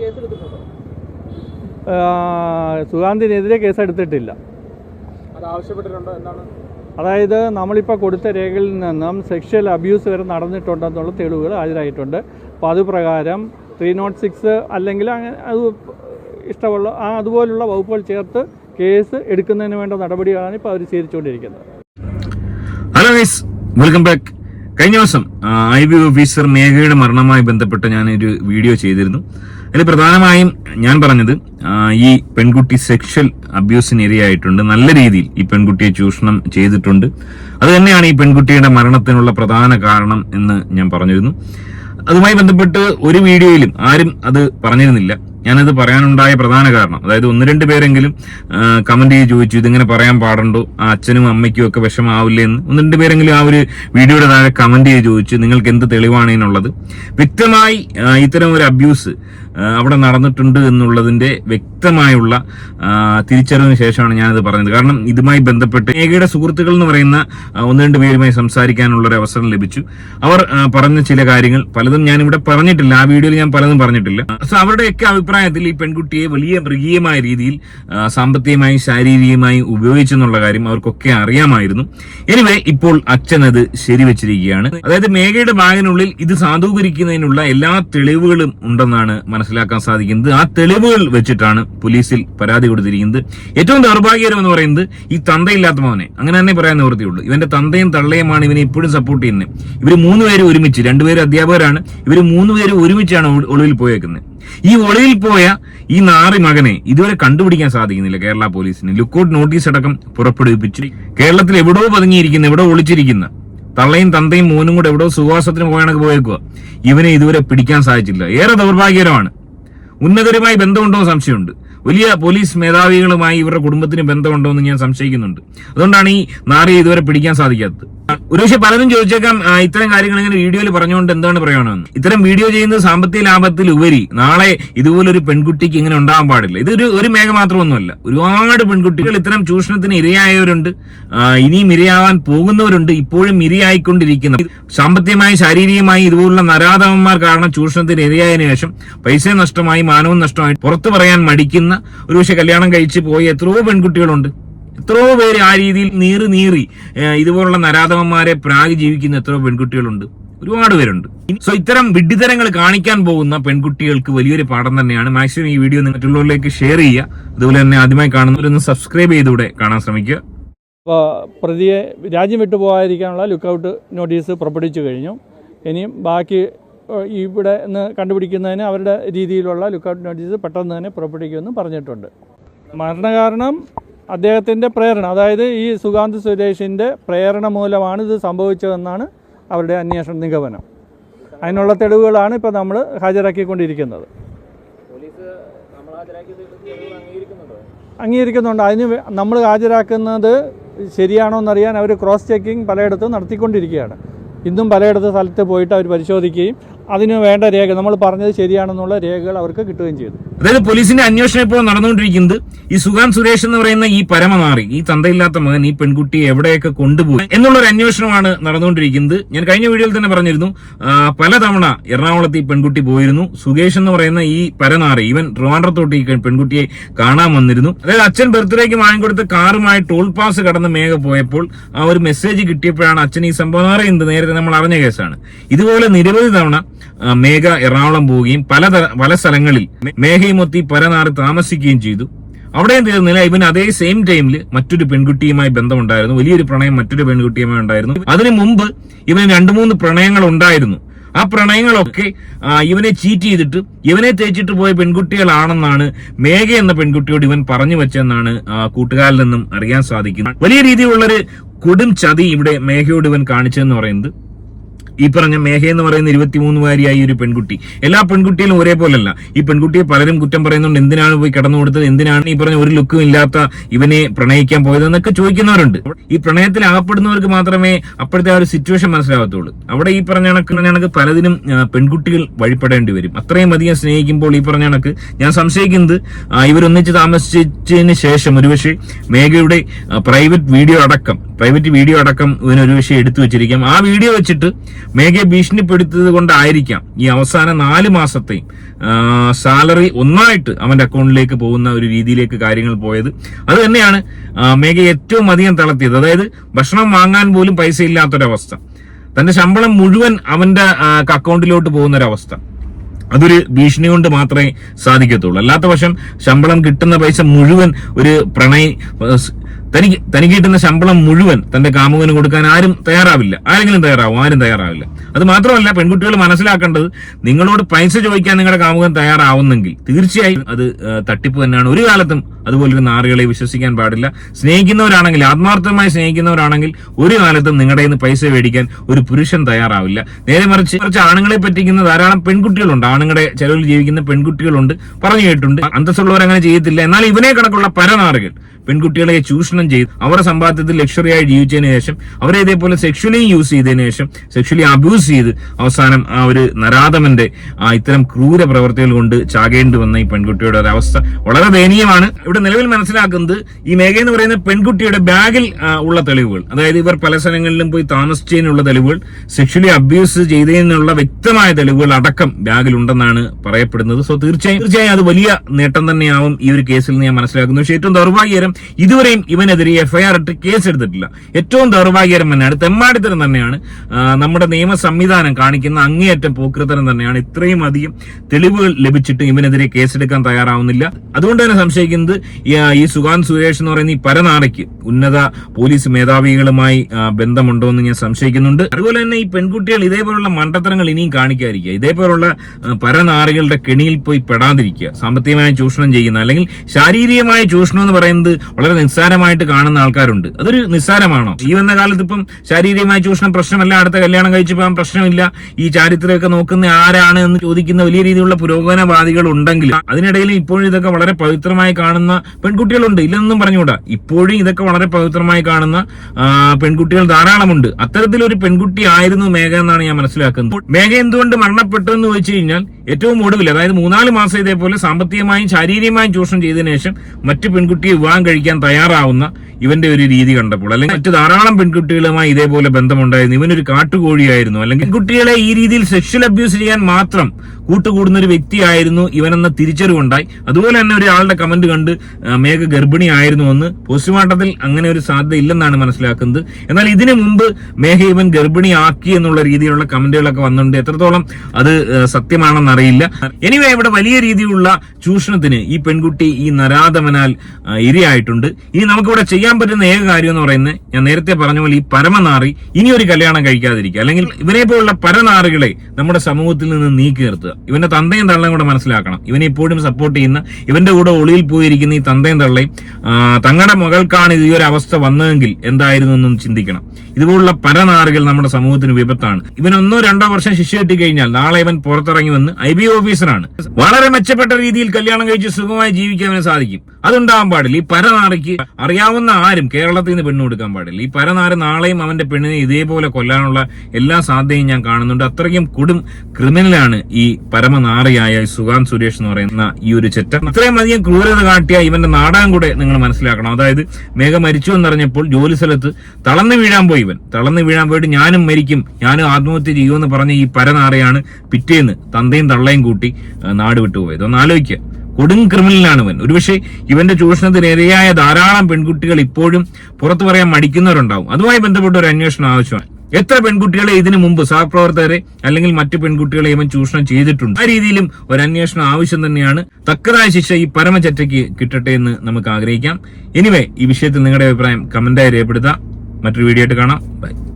Case സുഗാന്തിനെതിരെ ആവശ്യപ്പെട്ടിട്ടുണ്ടോ? എന്താണ്? അതായത് നമ്മളിപ്പോൾ കൊടുത്ത രേഖകളിൽ നിന്നും സെക്ഷൽ അബ്യൂസ് വരെ നടന്നിട്ടുണ്ടെന്നുള്ള തെളിവുകൾ ഹാജരായിട്ടുണ്ട്. അപ്പോൾ അത് പ്രകാരം ത്രീ നോട്ട് സിക്സ് അല്ലെങ്കിൽ അങ്ങനെ അത് ഇഷ്ടമുള്ള ആ അതുപോലുള്ള വകുപ്പുകൾ ചേർത്ത് കേസ് എടുക്കുന്നതിന് വേണ്ട നടപടികളാണ് ഇപ്പോൾ അവർ സ്വീകരിച്ചുകൊണ്ടിരിക്കുന്നത്. ഹലോ ഗൈസ് വെൽക്കം ബാക്ക് കഴിഞ്ഞ ദിവസം ഐ ബി ഓഫീസർ മേഘയുടെ മരണവുമായി ബന്ധപ്പെട്ട് ഞാനൊരു ഒരു വീഡിയോ ചെയ്തിരുന്നു. അതിൽ പ്രധാനമായും ഞാൻ പറഞ്ഞത് ഈ പെൺകുട്ടി സെക്ഷൽ അബ്യൂസിന് ഇരയായിട്ടുണ്ട് നല്ല രീതിയിൽ ഈ പെൺകുട്ടിയെ ചൂഷണം ചെയ്തിട്ടുണ്ട്. അത് തന്നെയാണ് ഈ പെൺകുട്ടിയുടെ മരണത്തിനുള്ള പ്രധാന കാരണം എന്ന് ഞാൻ പറഞ്ഞിരുന്നു. അതുമായി ബന്ധപ്പെട്ട് ഒരു വീഡിയോയിലും ആരും അത് പറഞ്ഞിരുന്നില്ല. ഞാനത് പറയാനുണ്ടായ പ്രധാന കാരണം. അതായത് ഒന്ന് രണ്ട് പേരെങ്കിലും കമന്റ് ചെയ്ത് ചോദിച്ചു ഇതിങ്ങനെ പറയാൻ പാടുണ്ടോ? ആ അച്ഛനും അമ്മയ്ക്കും ഒക്കെ വിഷമാവില്ലേ? എന്ന്. ഒന്ന് രണ്ട് പേരെങ്കിലും ആ ഒരു വീഡിയോയുടെ താഴെ കമന്റ് ചെയ്ത് ചോദിച്ചു നിങ്ങൾക്ക് എന്ത് തെളിവാണ് എന്നുള്ളത് വ്യക്തമായി ഇത്തരം ഒരു അബ്യൂസ് അവിടെ നടന്നിട്ടുണ്ട് എന്നുള്ളതിന്റെ വ്യക്തമായുള്ള തിരിച്ചറിവിന് ശേഷമാണ് ഞാനത് പറഞ്ഞത്. കാരണം ഇതുമായി ബന്ധപ്പെട്ട് ഏകയുടെ സുഹൃത്തുക്കൾ എന്ന് പറയുന്ന ഒന്ന് രണ്ട് പേരുമായി സംസാരിക്കാനുള്ള ഒരു അവസരം ലഭിച്ചു. അവർ പറഞ്ഞ ചില കാര്യങ്ങൾ പലതും ഞാനിവിടെ പറഞ്ഞിട്ടില്ല. ആ വീഡിയോയിൽ ഞാൻ പലതും പറഞ്ഞിട്ടില്ല. സോ അവരുടെയൊക്കെ അഭിപ്രായത്തിൽ ഈ പെൺകുട്ടിയെ വലിയ മൃഗീയമായ രീതിയിൽ സാമ്പത്തികമായി ശാരീരികമായി ഉപയോഗിച്ചെന്നുള്ള കാര്യം അവർക്കൊക്കെ അറിയാമായിരുന്നു. എനിവേ ഇപ്പോൾ അച്ഛൻ അത് ശരിവെച്ചിരിക്കുകയാണ്. അതായത് മേഘയുടെ ബാഗിനുള്ളിൽ ഇത് സാധൂകരിക്കുന്നതിനുള്ള എല്ലാ തെളിവുകളും ഉണ്ടെന്നാണ് മനസ്സിലാക്കാൻ സാധിക്കുന്നത്. ആ തെളിവുകൾ വെച്ചിട്ടാണ് പോലീസിൽ പരാതി കൊടുത്തിരിക്കുന്നത്. ഏറ്റവും ദൗർഭാഗ്യകരം എന്ന് പറയുന്നത് ഈ തന്തയില്ലാത്ത മോനെ. അങ്ങനെ തന്നെ പറയാൻ നിവൃത്തിയുള്ളൂ. ഇവന്റെ തന്തയും തള്ളയുമാണ് ഇവനെ ഇപ്പോഴും സപ്പോർട്ട് ചെയ്യുന്നത്. ഇവർ മൂന്നുപേരും ഒരുമിച്ച്. രണ്ടുപേരും അധ്യാപകരാണ്. ഇവർ മൂന്നുപേരും ഒരുമിച്ചാണ് ഒളി- ഒളിവിൽ പോയേക്കുന്നത്. ഈ ഒളിവിൽ പോയ ഈ നാറി മകനെ ഇതുവരെ കണ്ടുപിടിക്കാൻ സാധിക്കുന്നില്ല കേരള പോലീസിന്. ലുക്കൌട്ട് നോട്ടീസ് അടക്കം പുറപ്പെടുവിപ്പിച്ചു കേരളത്തിൽ എവിടോ പതുങ്ങിയിരിക്കുന്ന എവിടോ ഒളിച്ചിരിക്കുന്ന. തള്ളയും തന്തയും മോനും കൂടെ എവിടോ സുവാസത്തിന് പോയാണെങ്കിൽ പോയേക്കുക. ഇവനെ ഇതുവരെ പിടിക്കാൻ സാധിച്ചില്ല. ഏറെ ദൗർഭാഗ്യകരമാണ്. ഉന്നതരുമായി ബന്ധമുണ്ടോ സംശയമുണ്ട്. വലിയ പോലീസ് മേധാവികളുമായി ഇവരുടെ കുടുംബത്തിന് ബന്ധമുണ്ടോ എന്ന് ഞാൻ സംശയിക്കുന്നുണ്ട്. അതുകൊണ്ടാണ് ഈ നാറിയെ ഇതുവരെ പിടിക്കാൻ സാധിക്കാത്തത്. ഒരുപക്ഷെ പലരും ചോദിച്ചേക്കാം ഇത്തരം കാര്യങ്ങൾ ഇങ്ങനെ വീഡിയോയിൽ പറഞ്ഞുകൊണ്ട് എന്താണ് പറയണമെന്ന് ഇത്തരം വീഡിയോ ചെയ്യുന്ന സാമ്പത്തിക ലാഭത്തിൽ ഉപരി നാളെ ഇതുപോലൊരു പെൺകുട്ടിക്ക് ഇങ്ങനെ ഉണ്ടാകാൻ പാടില്ല. ഇത് ഒരു മേഘ മാത്രമൊന്നുമല്ല. ഒരുപാട് പെൺകുട്ടികൾ ഇത്തരം ചൂഷണത്തിന് ഇരയായവരുണ്ട്. ഇനിയും ഇരയാവാൻ പോകുന്നവരുണ്ട്. ഇപ്പോഴും ഇരയായിക്കൊണ്ടിരിക്കുന്ന സാമ്പത്തികമായി ശാരീരികമായി ഇതുപോലുള്ള നരാധവന്മാർ കാരണം ചൂഷണത്തിന് ഇരയായതിനു ശേഷം പൈസ നഷ്ടമായി മാനവും നഷ്ടമായി പുറത്തു പറയാൻ മടിക്കുന്ന ഒരുപക്ഷെ കല്യാണം കഴിച്ച് പോയി എത്രയോ പെൺകുട്ടികളുണ്ട്. എത്രയോ പേര് ആ രീതിയിൽ നീറി നീറി ഇതുപോലുള്ള നരാധവന്മാരെ പ്രാഗ് ജീവിക്കുന്ന എത്രയോ പെൺകുട്ടികളുണ്ട്. ഒരുപാട് പേരുണ്ട്. സോ ഇത്തരം വിഡ്ഢിതരങ്ങൾ കാണിക്കാൻ പോകുന്ന പെൺകുട്ടികൾക്ക് വലിയൊരു പാഠം തന്നെയാണ്. മാക്സിമം ഈ വീഡിയോ മറ്റുള്ളവരിലേക്ക് ഷെയർ ചെയ്യുക. അതുപോലെ തന്നെ ആദ്യമായി കാണുന്നവരൊന്ന് സബ്സ്ക്രൈബ് ചെയ്തുകൂടെ കാണാൻ ശ്രമിക്കുക. അപ്പോൾ പ്രതിയെ രാജ്യം വിട്ടു പോകാതിരിക്കാനുള്ള ലുക്കൗട്ട് നോട്ടീസ് പുറപ്പെടുവിച്ചു കഴിഞ്ഞു. ഇനിയും ബാക്കി ഇവിടെ നിന്ന് കണ്ടുപിടിക്കുന്നതിന് അവരുടെ രീതിയിലുള്ള ലുക്കൗട്ട് നോട്ടീസ് പെട്ടെന്ന് തന്നെ പുറപ്പെടുവിക്കുമെന്ന് പറഞ്ഞിട്ടുണ്ട്. മരണകാരണം അദ്ദേഹത്തിന്റെ പ്രേരണ അതായത് ഈ സുഗാന്ത് സുരേഷിന്റെ പ്രേരണ മൂലമാണ് ഇത് സംഭവിച്ചതെന്നാണ് അവരുടെ അന്വേഷണ നിഗമനം. അതിനുള്ള തെളിവുകളാണ് ഇപ്പോൾ നമ്മൾ ഹാജരാക്കിക്കൊണ്ടിരിക്കുന്നത്. അംഗീകരിക്കുന്നുണ്ട്? അതിന് നമ്മൾ ഹാജരാക്കുന്നത് ശരിയാണോ എന്നറിയാൻ അവർ ക്രോസ് ചെക്കിംഗ് പലയിടത്തും നടത്തിക്കൊണ്ടിരിക്കുകയാണ്. ഇന്നും പലയിടത്ത് സ്ഥലത്ത് പോയിട്ട് അവർ പരിശോധിക്കുകയും അതിന് വേണ്ട രേഖ നമ്മൾ പറഞ്ഞത് ശരിയാണെന്നുള്ള രേഖകൾ അവർക്ക് കിട്ടുകയും ചെയ്തു. അതായത് പോലീസിന്റെ അന്വേഷണം ഇപ്പോൾ നടന്നുകൊണ്ടിരിക്കുന്നത് ഈ സുഗാൻ സുരേഷ് എന്ന് പറയുന്ന ഈ പരമനാറി ഈ തന്തയില്ലാത്ത മകൻ ഈ പെൺകുട്ടിയെ എവിടെയൊക്കെ കൊണ്ടുപോയി എന്നുള്ള ഒരു അന്വേഷണമാണ് നടന്നുകൊണ്ടിരിക്കുന്നത്. ഞാൻ കഴിഞ്ഞ വീഡിയോയിൽ തന്നെ പറഞ്ഞിരുന്നു പലതവണ എറണാകുളത്ത് ഈ പെൺകുട്ടി പോയിരുന്നു. സുഗേഷ് എന്ന് പറയുന്ന ഈ പരനാറി ഇവൻ ട്രിവാൻഡ്രത്തോട്ട് ഈ പെൺകുട്ടിയെ കാണാൻ വന്നിരുന്നു. അതായത് അച്ഛൻ ബർത്ത്ഡേക്ക് വാങ്ങിക്കൊടുത്ത കാറുമായി ടോൾ പാസ് കടന്ന് മേഘ പോയപ്പോൾ ആ ഒരു മെസ്സേജ് കിട്ടിയപ്പോഴാണ് അച്ഛൻ ഈ സംഭവം നേരത്തെ നമ്മൾ അറിഞ്ഞ കേസാണ്. ഇതുപോലെ നിരവധി തവണ മേഘ എറണാകുളം പോവുകയും പല പല സ്ഥലങ്ങളിൽ മേഘയുമൊത്തി പരനാറ് താമസിക്കുകയും ചെയ്തു. അവിടെയും തീർന്നില്ല ഇവൻ അതേ സെയിം ടൈമിൽ മറ്റൊരു പെൺകുട്ടിയുമായി ബന്ധമുണ്ടായിരുന്നു. വലിയൊരു പ്രണയം മറ്റൊരു പെൺകുട്ടിയുമായി ഉണ്ടായിരുന്നു. അതിനു മുമ്പ് ഇവന് രണ്ടു മൂന്ന് പ്രണയങ്ങൾ ഉണ്ടായിരുന്നു. ആ പ്രണയങ്ങളൊക്കെ ഇവനെ ചീറ്റ് ചെയ്തിട്ട് ഇവനെ തേച്ചിട്ട് പോയ പെൺകുട്ടികളാണെന്നാണ് മേഘ എന്ന പെൺകുട്ടിയോട് ഇവൻ പറഞ്ഞു വെച്ചെന്നാണ് കൂട്ടുകാരിൽ നിന്നും അറിയാൻ സാധിക്കുന്നത്. വലിയ രീതിയിലുള്ളൊരു കൊടും ചതി ഇവിടെ മേഘയോട് ഇവൻ കാണിച്ചതെന്ന് പറയുന്നത്. ഈ പറഞ്ഞ മേഘ എന്ന് പറയുന്ന ഇരുപത്തിമൂന്നുകാരിയായ ഒരു പെൺകുട്ടി. എല്ലാ പെൺകുട്ടികളും ഒരേപോലല്ല. ഈ പെൺകുട്ടിയെ പലരും കുറ്റം പറയുന്നുണ്ട്. എന്തിനാണ് പോയി കടന്നു കൊടുത്തത്? എന്തിനാണ് ഈ പറഞ്ഞ ഒരു ലുക്കും ഇല്ലാത്ത ഇവനെ പ്രണയിക്കാൻ പോയതെന്നൊക്കെ ചോദിക്കുന്നവരുണ്ട്. ഈ പ്രണയത്തിൽ അകപ്പെടുന്നവർക്ക് മാത്രമേ അപ്പോഴത്തെ ആ ഒരു സിറ്റുവേഷൻ മനസ്സിലാകത്തുള്ളൂ അവിടെ ഈ പറഞ്ഞ കണക്ക് കണക്ക് പലതിനും പെൺകുട്ടികൾ വഴിപ്പെടേണ്ടി വരും. അത്രയും അധികം സ്നേഹിക്കുമ്പോൾ ഈ പറഞ്ഞ കണക്ക് ഞാൻ സംശയിക്കുന്നത് ഇവരൊന്നിച്ച് താമസിച്ചതിന് ശേഷം ഒരുപക്ഷെ മേഘയുടെ പ്രൈവറ്റ് വീഡിയോ അടക്കം പ്രൈവറ്റ് വീഡിയോ അടക്കം ഇതിനൊരു വിഷയം എടുത്തു വെച്ചിരിക്കാം. ആ വീഡിയോ വെച്ചിട്ട് മേഘയെ ഭീഷണിപ്പെടുത്തിയത് കൊണ്ടായിരിക്കാം ഈ അവസാന നാല് മാസത്തെയും സാലറി ഒന്നായിട്ട് അവന്റെ അക്കൗണ്ടിലേക്ക് പോകുന്ന ഒരു രീതിയിലേക്ക് കാര്യങ്ങൾ പോയത്. അത് തന്നെയാണ് മേഘ ഏറ്റവും അധികം തളർത്തിയത്. അതായത് ഭക്ഷണം വാങ്ങാൻ പോലും പൈസ ഇല്ലാത്തൊരവസ്ഥ. തന്റെ ശമ്പളം മുഴുവൻ അവന്റെ അക്കൗണ്ടിലോട്ട് പോകുന്ന ഒരവസ്ഥ അതൊരു ഭീഷണി കൊണ്ട് മാത്രമേ സാധിക്കത്തുള്ളൂ. അല്ലാത്ത പക്ഷം ശമ്പളം കിട്ടുന്ന പൈസ മുഴുവൻ ഒരു പ്രണയി തനിക്ക് തനിക്ക് കിട്ടുന്ന ശമ്പളം മുഴുവൻ തന്റെ കാമുകന് കൊടുക്കാൻ ആരും തയ്യാറാവില്ല. ആരെങ്കിലും തയ്യാറാവും ആരും തയ്യാറാവില്ല. അത് മാത്രമല്ല പെൺകുട്ടികൾ മനസ്സിലാക്കേണ്ടത് നിങ്ങളോട് പൈസ ചോദിക്കാൻ നിങ്ങളുടെ കാമുകൻ തയ്യാറാവുന്നെങ്കിൽ തീർച്ചയായും അത് തട്ടിപ്പ് തന്നെയാണ്. ഒരു കാലത്തും അതുപോലൊരു നാറികളെ വിശ്വസിക്കാൻ പാടില്ല. സ്നേഹിക്കുന്നവരാണെങ്കിൽ ആത്മാർത്ഥമായി സ്നേഹിക്കുന്നവരാണെങ്കിൽ ഒരു കാലത്തും നിങ്ങളുടെ നിന്ന് പൈസ മേടിക്കാൻ ഒരു പുരുഷൻ തയ്യാറാവില്ല. നേരെ മറിച്ച് കുറച്ച് ആണുങ്ങളെ പറ്റിക്കുന്ന ധാരാളം പെൺകുട്ടികളുണ്ട്. ആണുങ്ങളുടെ ചെലവിൽ ജീവിക്കുന്ന പെൺകുട്ടികളുണ്ട്. പറഞ്ഞു കേട്ടിട്ടുണ്ട്. അന്തസ്സുള്ളവർ അങ്ങനെ ചെയ്യത്തില്ല. എന്നാൽ ഇവനെ കണക്കുള്ള പരനാറുകൾ പെൺകുട്ടികളെ ചൂഷണം ചെയ്ത്. അവരുടെ സമ്പാദ്യത്തിൽ ലക്ഷറി ആയി ജീവിച്ചതിന് ശേഷം അവരെ ഇതേപോലെ സെക്ഷലി യൂസ് ചെയ്തതിന് ശേഷം സെക്ഷലി അബ്യൂസ് ചെയ്ത് അവസാനം ആ ഒരു നരാധമന്റെ ആ ഇത്തരം ക്രൂര പ്രവർത്തികൾ കൊണ്ട് ചാകേണ്ടി വന്ന ഈ പെൺകുട്ടിയുടെ ഒരു അവസ്ഥ വളരെ ദയനീയമാണ്. ഇവിടെ നിലവിൽ മനസ്സിലാക്കുന്നത് ഈ മേഘ എന്ന് പറയുന്ന പെൺകുട്ടിയുടെ ബാഗിൽ ഉള്ള തെളിവുകൾ. അതായത് ഇവർ പല സ്ഥലങ്ങളിലും പോയി താമസിച്ചതിനുള്ള തെളിവുകൾ സെക്ഷലി അബ്യൂസ് ചെയ്തതിനുള്ള വ്യക്തമായ തെളിവുകൾ അടക്കം ബാഗിൽ ഉണ്ടെന്നാണ് പറയപ്പെടുന്നത്. സോ തീർച്ചയായും തീർച്ചയായും അത് വലിയ നേട്ടം തന്നെയാവും ഈ ഒരു കേസിൽ നിന്ന് ഞാൻ മനസ്സിലാക്കുന്നു. പക്ഷേ ഏറ്റവും ദൗർഭാഗ്യകരം ഇതുവരെയും ഇവനെതിരെ എഫ്ഐആർ ഇട്ട് കേസ് എടുത്തിട്ടില്ല ഏറ്റവും ദൗർഭാഗ്യകരം തന്നെയാണ് തെമ്മാടിത്തരം തന്നെയാണ് നമ്മുടെ നിയമ സംവിധാനം കാണിക്കുന്ന അങ്ങേയറ്റം പോക്കൃത്തരം തന്നെയാണ്. ഇത്രയും അധികം തെളിവുകൾ ലഭിച്ചിട്ട് ഇവനെതിരെ കേസെടുക്കാൻ തയ്യാറാവുന്നില്ല. അതുകൊണ്ട് തന്നെ സംശയിക്കുന്നത് ഈ, ആ, സുഗാന്ത് സുരേഷ് എന്ന് പറയുന്ന ഈ പരനാറയ്ക്ക് ഉന്നത പോലീസ് മേധാവികളുമായി ബന്ധമുണ്ടോ എന്ന് ഞാൻ സംശയിക്കുന്നുണ്ട്. അതുപോലെ തന്നെ ഈ പെൺകുട്ടികൾ ഇതേപോലുള്ള മണ്ടത്തരങ്ങൾ ഇനിയും കാണിക്കാതിരിക്കുക. ഇതേപോലുള്ള പരനാറികളുടെ കെണിയിൽ പോയി പെടാതിരിക്കുക. സാമ്പത്തികമായ ചൂഷണം ചെയ്യുന്ന അല്ലെങ്കിൽ ശാരീരികമായ ചൂഷണം എന്ന് പറയുന്നത് വളരെ നിസ്സാരമായിട്ട് കാണുന്ന ആൾക്കാരുണ്ട്. അതൊരു നിസ്സാരമാണോ? ഈ വന്ന കാലത്ത് ഇപ്പം ശാരീരികമായ ചൂഷണം പ്രശ്നമല്ല അടുത്ത കല്യാണം കഴിച്ചു പോകാൻ പ്രശ്നമില്ല ഈ ചാരിത്രമൊക്കെ നോക്കുന്ന ആരാണ് എന്ന് ചോദിക്കുന്ന വലിയ രീതിയിലുള്ള പുരോഗമനവാദികൾ ഉണ്ടെങ്കിൽ അതിനിടയിൽ ഇപ്പോഴും ഇതൊക്കെ വളരെ പവിത്രമായി കാണുന്ന പെൺകുട്ടികളുണ്ട്. ഇല്ലെന്നും പറഞ്ഞുകൂടാ. ഇപ്പോഴും ഇതൊക്കെ വളരെ പവിത്രമായി കാണുന്ന പെൺകുട്ടികൾ ധാരാളമുണ്ട്. അത്തരത്തിലൊരു പെൺകുട്ടി ആയിരുന്നു മേഘ എന്നാണ് ഞാൻ മനസ്സിലാക്കുന്നത്. മേഘ എന്തുകൊണ്ട് മരണപ്പെട്ടു എന്ന് വെച്ച് കഴിഞ്ഞാൽ ഏറ്റവും ഒടുവിൽ അതായത് മൂന്നാൽ മാസം ഇതേപോലെ സാമ്പത്തികമായും ശാരീരികമായും ചൂഷണം ചെയ്തതിനു ശേഷം മറ്റു പെൺകുട്ടിയെ വിവാഹം കഴിക്കാൻ തയ്യാറാവുന്ന ഇവന്റെ ഒരു രീതി കണ്ടപ്പോൾ അല്ലെങ്കിൽ മറ്റു ധാരാളം പെൺകുട്ടികളുമായി ഇതേപോലെ ബന്ധമുണ്ടായിരുന്നു. ഇവനൊരു കാട്ടുകോഴിയായിരുന്നു. അല്ലെങ്കിൽ പെൺകുട്ടികളെ ഈ രീതിയിൽ സെക്ഷൽ അബ്യൂസ് ചെയ്യാൻ മാത്രം കൂട്ടുകൂടുന്ന ഒരു വ്യക്തിയായിരുന്നു ഇവനെന്ന തിരിച്ചറിവുണ്ടായി. അതുപോലെ തന്നെ ഒരാളുടെ കമന്റ് കണ്ട് മേഘ ഗർഭിണിയായിരുന്നു എന്ന് പോസ്റ്റ്മോർട്ടത്തിൽ അങ്ങനെ ഒരു സാധ്യത ഇല്ലെന്നാണ് മനസ്സിലാക്കുന്നത്. എന്നാൽ ഇതിനു മുമ്പ് മേഘ ഇവൻ ഗർഭിണിയാക്കി എന്നുള്ള രീതിയിലുള്ള കമന്റുകളൊക്കെ വന്നിട്ടുണ്ട്. എത്രത്തോളം അത് സത്യമാണെന്ന് സത്യമാണെന്നറിയില്ല. എനിവേ ഇവിടെ വലിയ രീതിയിലുള്ള ചൂഷണത്തിന് ഈ പെൺകുട്ടി ഈ നരാധമനാൽ ഇരയായിട്ടുണ്ട്. ഇനി നമുക്കിവിടെ ചെയ്യാൻ പറ്റുന്ന ഏക കാര്യം എന്ന് പറയുന്നത് ഞാൻ നേരത്തെ പറഞ്ഞ പോലെ ഈ പരമനാറി ഇനി ഒരു കല്യാണം കഴിക്കാതിരിക്കുക. അല്ലെങ്കിൽ ഇവരെ പോലുള്ള പരനാറുകളെ നമ്മുടെ സമൂഹത്തിൽ നിന്ന് നീക്കി നിർത്തുക ഇവന്റെ തന്തയും തള്ളയും കൂടെ മനസ്സിലാക്കണം. ഇവനെ ഇപ്പോഴും സപ്പോർട്ട് ചെയ്യുന്ന ഇവന്റെ കൂടെ ഒളിയിൽ പോയിരിക്കുന്ന ഈ തന്തയും തള്ളയും തങ്ങളുടെ മകൾക്കാണ് ഈ ഒരു അവസ്ഥ വന്നതെങ്കിൽ എന്തായിരുന്നു എന്നും ചിന്തിക്കണം. ഇതുപോലുള്ള പരനാറുകൾ നമ്മുടെ സമൂഹത്തിന് വിപത്താണ്. ഇവൻ ഒന്നോ രണ്ടോ വർഷം ശിക്ഷ കിട്ടി കഴിഞ്ഞാൽ നാളെ ഇവൻ പുറത്തിറങ്ങി വന്ന് ഐ ബി ഓഫീസറാണ്. വളരെ മെച്ചപ്പെട്ട രീതിയിൽ കല്യാണം കഴിച്ച് സുഖമായി ജീവിക്കാൻ സാധിക്കും. അതുണ്ടാവാൻ പാടില്ല. ഈ പരനാറയ്ക്ക് അറിയാവുന്ന ആരും കേരളത്തിൽ നിന്ന് പെണ്ണു കൊടുക്കാൻ പാടില്ല. ഈ പരനാറ് നാളെയും അവന്റെ പെണ്ണിനെ ഇതേപോലെ കൊല്ലാനുള്ള എല്ലാ സാധ്യതയും ഞാൻ കാണുന്നുണ്ട്. അത്രയ്ക്കും കൊടും ക്രിമിനലാണ് ഈ പരമനാറിയായ സുഗാന്ത് സുരേഷ് എന്ന് പറയുന്ന ഈ ഒരു ചെറ്റ ഇത്രയും അധികം ക്രൂരത കാട്ടിയ ഇവന്റെ നാടകം കൂടെ നിങ്ങൾ മനസ്സിലാക്കണം. അതായത് മേഘ മരിച്ചു എന്നറിഞ്ഞപ്പോൾ ജോലി സ്ഥലത്ത് തളർന്നു വീഴാൻ പോയി ഇവൻ. തളർന്നു വീഴാൻ പോയിട്ട് ഞാനും മരിക്കും. ഞാനും ആത്മഹത്യ ചെയ്യുമെന്ന് പറഞ്ഞ ഈ പരനാറയാണ് പിറ്റേന്ന് തന്തയും തള്ളയും കൂട്ടി നാട് വിട്ടുപോയത് ഒന്ന് ആലോചിക്കുക കൊടും ക്രിമിനലാണ് ഇവൻ. ഒരുപക്ഷെ ഇവന്റെ ചൂഷണത്തിനിരയായ ധാരാളം പെൺകുട്ടികൾ ഇപ്പോഴും പുറത്തു പറയാൻ മടിക്കുന്നവരുണ്ടാവും. അതുമായി ബന്ധപ്പെട്ട ഒരു അന്വേഷണം ആവശ്യമാണ്. എത്ര പെൺകുട്ടികളെ ഇതിനു മുമ്പ് സഹപ്രവർത്തകരെ അല്ലെങ്കിൽ മറ്റു പെൺകുട്ടികളെ ഇവൻ ചൂഷണം ചെയ്തിട്ടുണ്ട്? ആ രീതിയിലും ഒരു അന്വേഷണം ആവശ്യം തന്നെയാണ്. തക്കതായ ശിക്ഷ ഈ പരമചറ്റയ്ക്ക് കിട്ടട്ടെ എന്ന് നമുക്ക് ആഗ്രഹിക്കാം. എനിവേ ഈ വിഷയത്തിൽ നിങ്ങളുടെ അഭിപ്രായം കമന്റായി രേഖപ്പെടുത്താം മറ്റൊരു വീഡിയോ ആയിട്ട് കാണാം. ബൈ